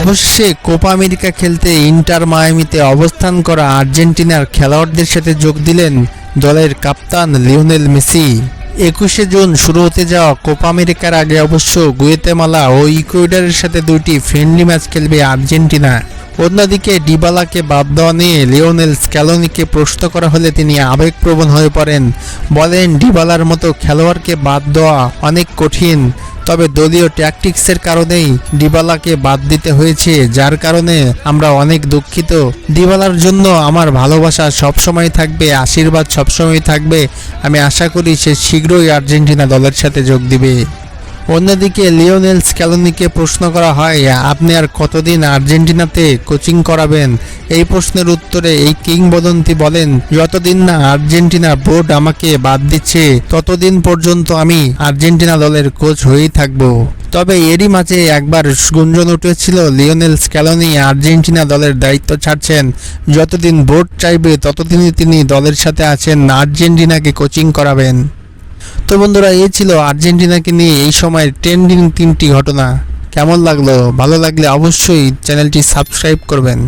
অবশ্যই Copa America খেলতে Inter মায়ামিতে অবস্থান করা আর্জেন্টিনার খেলোয়াড়দের সাথে যোগ দিলেন দলের কাপ্তান লিওনেল মেসি। একুশে জুন শুরু হতে যাওয়া কোপা আমেরিকার আগে অবশ্য গুয়েতেমালা ও ইকুয়েডারের সাথে দুইটি ফ্রেন্ডলি ম্যাচ খেলবে আর্জেন্টিনা। অন্যদিকে ডিবালাকে বাদ দেওয়া নিয়ে লিওনেল স্ক্যালোনিকে প্রশ্ন করা হলে তিনি আবেগপ্রবণ হয়ে পড়েন। বলেন, ডিবালার মতো খেলোয়াড়কে বাদ দেওয়া অনেক কঠিন। তবে দলীয় ট্যাকটিক্সের কারণেই ডিবালাকে বাদ দিতে হয়েছে, যার কারণে আমরা অনেক দুঃখিত। ডিবালার জন্য আমার ভালোবাসা সবসময় থাকবে, আশীর্বাদ সবসময় থাকবে। আমি আশা করি সে শীঘ্রই আর্জেন্টিনা দলের সাথে যোগ দিবে। অন্যদিকে লিওনেল স্ক্যালোনিকে প্রশ্ন করা হয়, আপনি আর কতদিন আর্জেন্টিনাতে কোচিং করাবেন? এই প্রশ্নের উত্তরে এই কিংবদন্তি বলেন, যতদিন না আর্জেন্টিনা বোর্ড আমাকে বাদ দিচ্ছে, ততদিন পর্যন্ত আমি আর্জেন্টিনা দলের কোচ হয়েই থাকব। তবে এরই মাঝে একবার গুঞ্জন উঠেছিল, লিওনেল স্ক্যালোনি আর্জেন্টিনা দলের দায়িত্ব ছাড়ছেন, যতদিন বোর্ড চাইবে, ততদিনই তিনি দলের সাথে আছেন, আর্জেন্টিনাকে কোচিং করাবেন। তো বন্ধুরা, এই ছিল আর্জেন্টিনাকে নিয়ে এই সময়ের ট্রেন্ডিং তিনটি ঘটনা। কেমন লাগল? ভালো লাগলে অবশ্যই চ্যানেলটি সাবস্ক্রাইব করবেন।